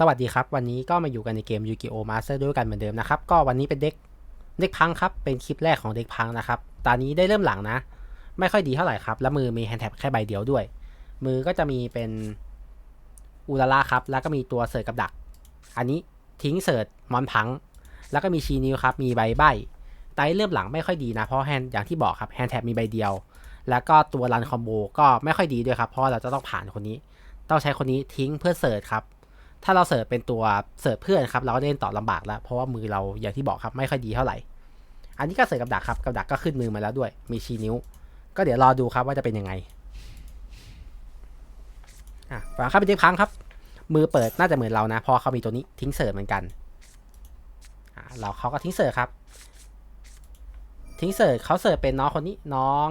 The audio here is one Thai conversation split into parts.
สวัสดีครับ วันนี้ก็มาอยู่กันในเกม Yu-Gi-Oh! Master ด้วยกันเหมือนเดิมนะครับ ก็วันนี้เป็นเด็กเด็กพังครับ เป็นคลิปแรกของเด็กพังนะครับ ตอนนี้ได้เริ่มหลังนะ ไม่ค่อยดีเท่าไหร่ครับ แล้วมือมีแฮนด์แท็บแค่ใบเดียวด้วย มือก็จะมีเป็นอูลาล่าครับ แล้วก็มีตัวเสิร์ตกับดัก อันนี้ทิ้งเสิร์ตมอนพัง แล้วก็มีชีนิวครับ มีใบใบไตเริ่มหลังไม่ค่อยดีนะ เพราะแฮนด์อย่างที่บอกครับแฮนด์แท็บมีใบเดียว แล้วก็ตัวรันคอมโบก็ไม่ค่อยดีด้วยครับ เพราะเราจะต้องผ่านคนนี้ ต้องใช้คนนี้ทิ้งเพื่อเสิร์ชครับ ถ้าเราเสิร์ชเป็นตัวเสิร์ชเพื่อนครับเราก็เล่นต่อลำบากแล้ว เพราะว่ามือเราอย่างที่บอกครับไม่ค่อยดีเท่าไหร่ อันนี้ก็เสิร์ชกับดักครับกับดักก็ขึ้นมือมาแล้วด้วย มีชี้นิ้ว ก็เดี๋ยวรอดูครับว่าจะเป็นยังไงอะฟังครับเป็นเด็กพังครับ มือเปิดน่าจะเหมือนเรานะเพราะเขามีตัวนี้ทิ้งเสิร์ชเหมือนกันอะเราเขาก็ทิ้งเสิร์ชครับ ทิ้งเสิร์ชเขาเสิร์ชเป็นน้องคนนี้น้อง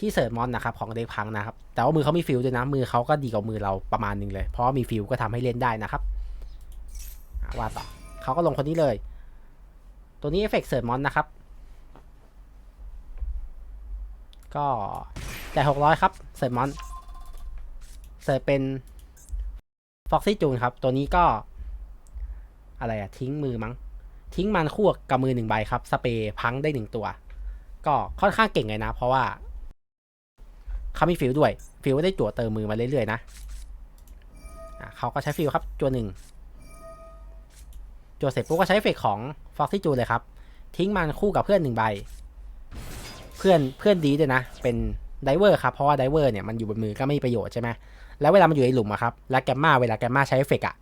ที่เสิร์ชมอนนะครับของเด็กพังนะครับ แต่ว่ามือเขามีฟิลด้วยนะ มือเขาก็ดีกว่ามือเราประมาณหนึงเลย เพราะมีฟิลก็ทำให้เล่นได้นะครับว่าต่อเขาก็ลงคนนี้เลย ตัวนี้เอฟเฟกต์เสิร์ชมอนนะครับ ก็จ่หกร้อยครับเสิร์ชมอนเสิร์ชเป็นฟ็อกซี่จูนครับ ตัวนี้ก็ อะไรอะทิ้งมือมั้ง ทิ้งมันคู่กับมือหนึ่งใบครับ สเปรย์พังได้หนึ่งตัว ก็ค่อนข้างเก่งเลยนะ เพราะว่า เขามีฟิลด้วย ฟิลได้จั่วเติมมือมาเรื่อยๆนะเขาก็ใช้ฟิลครับจั่วหนึ่งจั่วเสร็จปุ๊บก็ใช้เอฟเฟกต์ของฟ็อกซี่จูเลยครับ ทิ้งมันคู่กับเพื่อนหนึ่งใบ เพื่อนเพื่อนดีด้วยนะ เป็นไดเวอร์ครับ เพราะว่าไดเวอร์เนี่ยมันอยู่บนมือก็ไม่มีประโยชน์ใช่ไหมแล้วเวลามันอยู่ในหลุมอะครับ และแกมมาเวลาแกมมาใช้เอฟเฟกต์อะ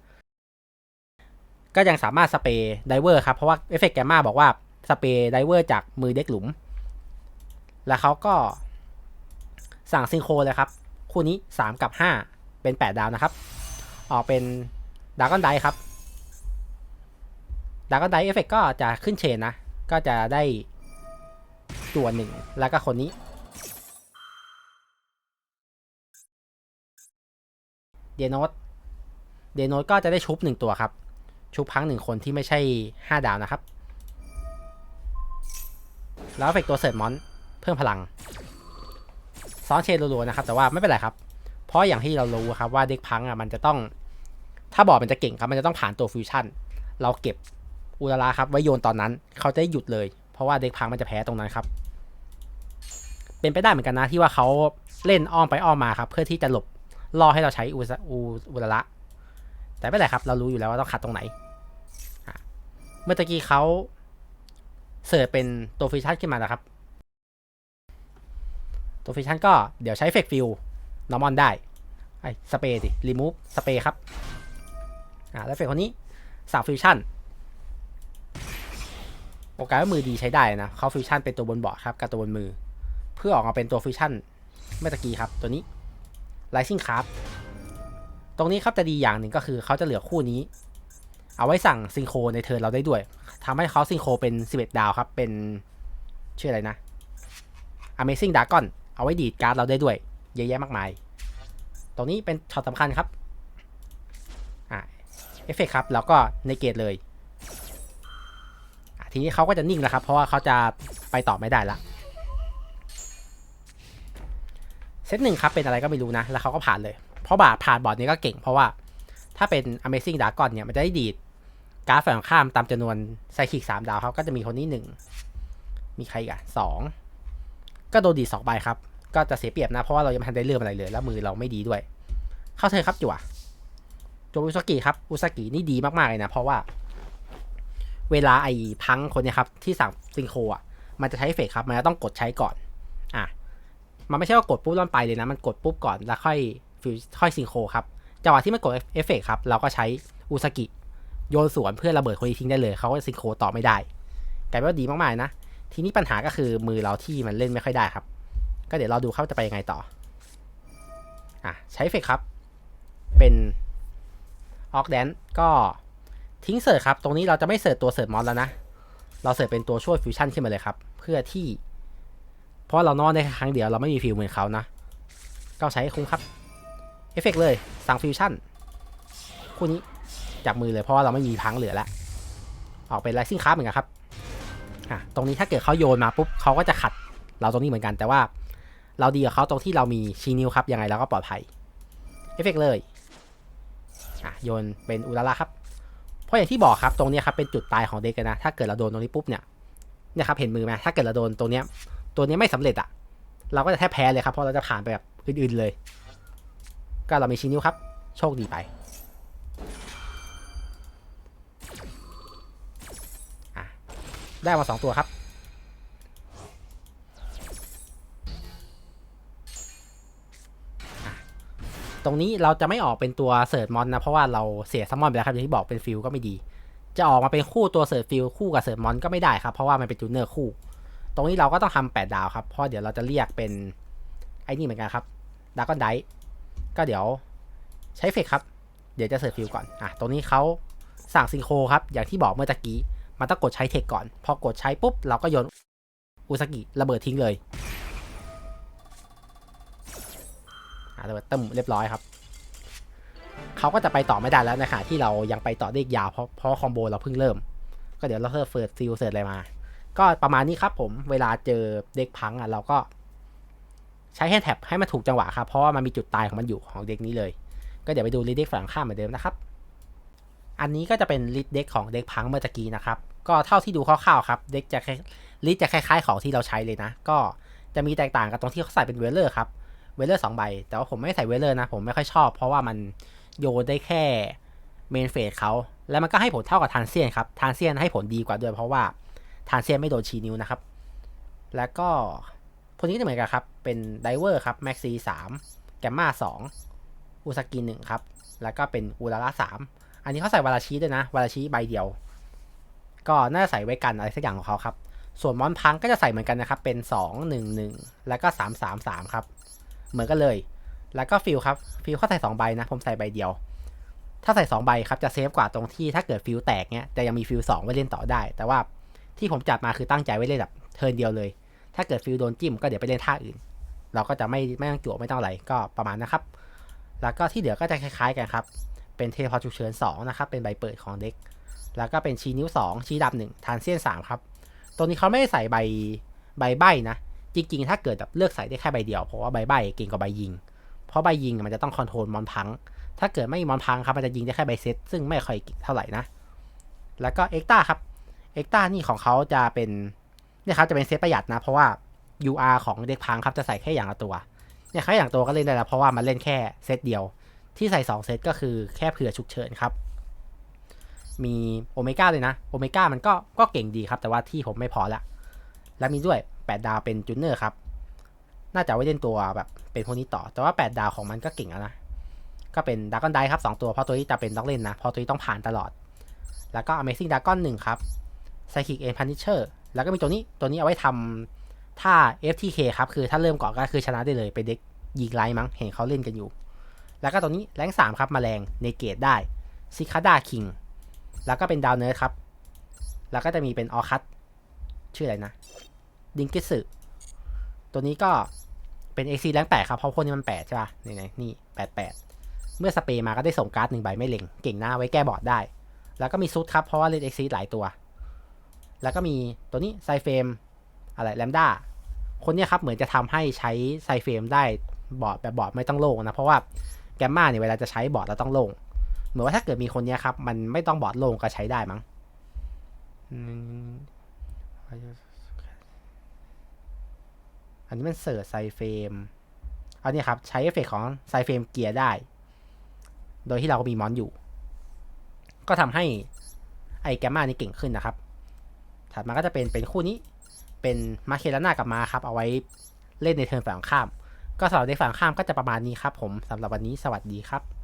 ก็ยังสามารถสเปรย์ไดเวอร์ครับ เพราะว่าเอฟเฟกต์แกมมาบอกว่าสเปรย์ไดเวอร์จากมือเด็กหลุม แล้วเขาก็ สั่งซิงโครเลยครับ คู่นี้ 3 กับ 5 เป็น 8 ดาวนะครับ ออกเป็นดากอนไดครับดากอนไดเอฟเฟกก็จะขึ้นเชนนะ ก็จะได้ตัวหนึ่ง แล้วก็คนนี้ เดโนตเดโนตก็จะได้ชุบหนึ่งตัวครับ ชุบพังหนึ่งคนที่ไม่ใช่ 5 ดาวนะครับ แล้วเอฟเฟกตัวเสร์ฟมอน เพิ่มพลัง ซ้อนเชนรัวๆนะครับ แต่ว่าไม่เป็นไรครับ เพราะอย่างที่เรารู้ครับว่าเด็กพังอะมันจะต้อง ถ้าบอกมันจะเก่งครับมันจะต้องผ่านตัวฟิวชั่น เราเก็บอุลาราครับไว้โยนตอนนั้น เขาจะหยุดเลย เพราะว่าเด็กพังมันจะแพ้ตรงนั้นครับ เป็นไปได้เหมือนกันนะที่ว่าเขาเล่นอ้อมไปอ้อมมาครับ เพื่อที่จะหลบล่อให้เราใช้อุอุลาระแต่ไม่เป็นไรครับ เรารู้อยู่แล้วว่าต้องขัดตรงไหน เมื่อตะกี้เขาเสิร์ชเป็นตัวฟิวชั่นขึ้นมานะครับ ตัวฟิวชั่นก็เดี๋ยวใช้เฟกฟิลนอร์มอนได้ไอ้สเปรย์ดิรีมูฟสเปรย์ครับอ่าแล้วเฟกคนนี้สามฟิวชั่นโอกาสว่ามือดีใช้ได้นะเขาฟิวชั่นเป็นตัวบนบอร์ดครับกับตัวบนมือ เพื่อออกมาเป็นตัวฟิวชั่นเมื่อตะกี้ครับตัวนี้ไลซิ่งครับตรงนี้ครับจะดีอย่างหนึ่งก็คือเขาจะเหลือคู่นี้ เอาไว้สั่งซิงโครในเทิร์นเราได้ด้วยทำให้เขาซิงโครเป็น 11 ดาวครับ เป็นชื่ออะไรนะ Amazing Dragon เอาไว้ดีดการ์ดเราได้ด้วย เยอะแยะมากมาย ตรงนี้เป็นช็อตสำคัญครับอ่าเอฟเฟกครับแล้วก็ในเกตเลยทีนี้เขาก็จะนิ่งแล้วครับ เพราะว่าเขาจะไปต่อไม่ได้ละเซตหนึ่งครับเป็นอะไรก็ไม่รู้นะ แล้วเขาก็ผ่านเลย เพราะบาผ่านบอร์ดนี้ก็เก่ง เพราะว่าถ้าเป็น Amazing Dragon เนี่ย มันจะได้ดีดการ์ดฝั่งข้ามตามจำนวนไซคิกสามดาวเขาก็จะมีคนนี้หนึ่งมีใครอีกอะสองก็โดนดีดสองใบครับ ก็จะเสียเปรียบนะ เพราะว่าเรายังไม่ทันได้เริ่มอะไรเลย แล้วมือเราไม่ดีด้วย เข้าเธอครับจั่วจั่วอุซากิครับ อุซากินี่ดีมากๆเลยนะ เพราะว่า เวลาไอ้พังคนเนี้ยครับ ที่สั่งซิงโครอะ มันจะใช้เฟกครับ มันจะต้องกดใช้ก่อน อะ มันไม่ใช่ว่ากดปุ๊บแล้วมันไปเลยนะ มันกดปุ๊บก่อนแล้วค่อยฟิวค่อยซิงโครครับ จังหวะที่มันกดเอฟเฟกครับ เราก็ใช้อุซากิโยนสวนเพื่อระเบิดคนทิ้งได้เลย เขาก็ซิงโครต่อไม่ได้กลายเป็นว่าดีมากๆนะ ทีนี้ปัญหาก็คือมือเราที่มันเล่นไม่ค่อยได้ครับ ก็เดี๋ยวเราดูเขาจะไปยังไงต่อ อะ ใช้เฟกครับ เป็นออกแดนก็ทิ้งเสิร์ชครับ ตรงนี้เราจะไม่เสิร์ชตัวเสิร์ชมอนแล้วนะ เราเสิร์ชเป็นตัวช่วยฟิวชั่นขึ้นมาเลยครับ เพื่อที่ เพราะเรานอนได้ครั้งเดียวเราไม่มีฟิวเหมือนเขานะ ก็ใช้คุ้มครับ เอฟเฟกเลย สั่งฟิวชั่น คู่นี้จับมือเลยเพราะว่าเราไม่มีพังเหลือแล้ว ออกเป็นไลซิ่งคราฟเหมือนกันครับ อะ ตรงนี้ถ้าเกิดเขาโยนมาปุ๊บเขาก็จะขัดเราตรงนี้เหมือนกัน แต่ว่า เราดีกับเขาตรงที่เรามีชีนิวครับ ยังไงเราก็ปลอดภัย เอฟเฟกเลยอะโยนเป็นอุลาระครับ เพราะอย่างที่บอกครับตรงนี้ครับเป็นจุดตายของเด็กนะ ถ้าเกิดเราโดนตรงนี้ปุ๊บเนี่ยเนี่ยครับเห็นมือไหมถ้าเกิดเราโดนตรงเนี้ยตัวนี้ไม่สำเร็จอะเราก็จะแทบแพ้เลยครับเพราะเราจะผ่านไปแบบอื่นๆเลย ก็เรามีชินิวครับ โชคดีไปได้มาสองตัวครับ รงนี้เราจะไม่ออกเป็นตัวเสิร์ชมอนนะเพราะว่าเราเสียซัมมอนไปแล้วครับอย่างที่บอกเป็นฟิลก็ไม่ดี จะออกมาเป็นคู่ตัวเสิร์ชฟิลคู่กับเสิร์ชมอนก็ไม่ได้ครับเพราะว่ามันเป็นจูเนอร์คู่ ตรงนี้เราก็ต้องทำแปดดาวครับเพราะเดี๋ยวเราจะเรียกเป็นไอ้นี่เหมือนกันครับดากอนไดก็เดี๋ยวใช้เฟกครับ เดี๋ยวจะเสิร์ชฟิลก่อนอะตรงนี้เขาสั่งซิงโครครับอย่างที่บอกเมื่อตะกี้มันต้องกดใช้เทคก่อน พอกดใช้ปุ๊บเราก็โยนอุซากิระเบิดทิ้งเลย อะระเบิดตึ้มเรียบร้อยครับเขาก็จะไปต่อไม่ได้แล้วนขณะที่เรายังไปต่อได้อีกยาวเพราะเพราะคอมโบเราเพิ่งเริ่ม ก็เดี๋ยวเราเสิร์ฟเฟิร์สฟิลเสิร์ชอะไรมา ก็ประมาณนี้ครับผมเวลาเจอเด็กพังอะเราก็ ใช้แฮนด์แท็บให้มันถูกจังหวะครับ เพราะว่ามันมีจุดตายของมันอยู่ของเด็กนี้เลย ก็เดี๋ยวไปดูลิดเด็กฝั่งข้ามเหมือนเดิมนะครับ อันนี้ก็จะเป็นลิดเด็กของเด็กพังเมื่อตะกี้นะครับ ก็เท่าที่ดูคร่าวๆครับเด็กจะลิดจะคล้ายๆของที่เราใช้เลยนะ ก็จะมีแตกต่างกับตรงที่เขาใส่เป็นเวลเลอร์ครับ เวลเลอร์สองใบ แต่ว่าผมไม่ใส่เวลเลอร์นะ ผมไม่ค่อยชอบ เพราะว่ามันโยนได้แค่เมนเฟสเขา แล้วมันก็ให้ผลเท่ากับทานเซียนครับ ทานเซียนให้ผลดีกว่าด้วยเพราะว่าทานเซียนไม่โดนชีนิ้วนะครับ แล้วก็พวกนี้ก็เหมือนกันครับ เป็นไดเวอร์ครับแม็กซีสามแกมมาสองอุสกินหนึ่งครับ แล้วก็เป็นอูราระสามอันนี้เขาใส่วาราชีด้วยนะ วาราชีใบเดียว ก็น่าใส่ไว้กันอะไรสักอย่างของเขาครับ ส่วนมอนพังก็จะใส่เหมือนกันนะครับ เป็น 2 1 1 แล้วก็ 3 3 3 ครับ เหมือนกันเลย แล้วก็ฟิลครับ ฟิลเขาใส่2ใบนะ ผมใส่ใบเดียว ถ้าใส่2ใบครับจะเซฟกว่าตรงที่ถ้าเกิดฟิลแตกเนี้ยจะยังมีฟิล2ไว้เล่นต่อได้ แต่ว่าที่ผมจัดมาคือตั้งใจไว้เล่นแบบเทิร์นเดียวเลย ถ้าเกิดฟิลโดนจิ้มก็เดี๋ยวไปเล่นท่าอื่น เราก็จะไม่ไม่ต้องจั่วไม่ต้องอะไรก็ประมาณนะครับ แล้วก็ที่เหลือก็จะคล้าย ๆ กันครับ เป็นเทพอฉุกเฉิน2นะครับ เป็นใบเปิดของเด็ก แล้วก็เป็นชี้นิ้ว 2 ชี้ดับ1ทานเซียน3ครับ ตัวนี้เขาไม่ได้ใส่ใบใบใบนะ จริงๆ ถ้าเกิดแบบเลือกใส่ได้แค่ใบเดียว เพราะว่าใบใบเก่งกว่าใบยิง เพราะใบยิงมันจะต้องคอนโทรลมอนพัง ถ้าเกิดไม่มอนพังครับมันจะยิงได้แค่ใบเซตซึ่งไม่ค่อยเท่าไหร่นะ แล้วก็เอ็กตาครับเอ็กตานี่ของเขาจะเป็นเนี่ยครับจะเป็นเซตประหยัดนะ เพราะว่า UR ของเด็กพังครับจะใส่แค่อย่างละตัวเนี่ยแค่อย่างตัวก็เล่นได้แล้วเพราะว่ามันเล่นแค่เซตเดียว ที่ใส่ 2 เซตก็คือแค่เผื่อฉุกเฉินครับ มีโอเมก้าเลยนะโอเมก้ามันก็ก็เก่งดีครับ แต่ว่าที่ผมไม่พอละ แล้วมีด้วย 8 ดาวเป็นจูเนอร์ครับ น่าจะไว้เล่นตัวแบบเป็นพวกนี้ต่อ แต่ว่า 8 ดาวของมันก็เก่งแล้วนะ ก็เป็นดากอนไดครับ2ตัวเพราะตัวนี้จะเป็นต้องเล่นนะ เพราะตัวนี้ต้องผ่านตลอด แล้วก็ Amazing Dragon 1ครับ Psychic and Punisher แล้วก็มีตัวนี้ ตัวนี้เอาไว้ทำท่า FTK ครับ คือถ้าเริ่มก่อนก็คือชนะได้เลยเป็นเด็กยิงไลท์มั้ง เห็นเขาเล่นกันอยู่ แล้วก็ตัวนี้แรงสามครับมาแรงในเกตได้ซิคาดาคิง แล้วก็เป็นดาวเนิร์ดครับ แล้วก็จะมีเป็นออคัตชื่ออะไรนะ ดิงกิสึตัวนี้ก็เป็น XC แรงแปดครับ เพราะพวกนี้มันแปดใช่ป่ะ นี่ไงนี่แปดแปดเมื่อสเปรย์มาก็ได้ส่งการ์ดหนึ่งใบไม่เล็ง เก่งหน้าไว้แก้บอร์ดได้ แล้วก็มีซุดครับ เพราะว่าเล่น XC หลายตัว แล้วก็มีตัวนี้ไซเฟมอะไรแลมด้าคนเนี้ยครับเหมือนจะทำให้ใช้ไซเฟมได้บอร์ดแบบบอร์ดไม่ต้องโล่งนะ เพราะว่าแกมมาเนี่ยเวลาจะใช้บอร์ดเราต้องโล่ง เหมือนว่าถ้าเกิดมีคนเนี้ยครับ มันไม่ต้องบอร์ดโล่งก็ใช้ได้มั้ง อันนี้มันเสิร์ชไซเฟมอันนี้ครับใช้เอฟเฟกของไซเฟมเกียร์ได้ โดยที่เราก็มีมอนอยู่ ก็ทำให้ไอแกมมานี่เก่งขึ้นนะครับ ถัดมาก็จะเป็นเป็นคู่นี้เป็นมาเคลาน่ากับมาครับ เอาไว้เล่นในเทิร์นฝั่งข้าม ก็สำหรับในฝั่งข้ามก็จะประมาณนี้ครับผมสำหรับวันนี้สวัสดีครับ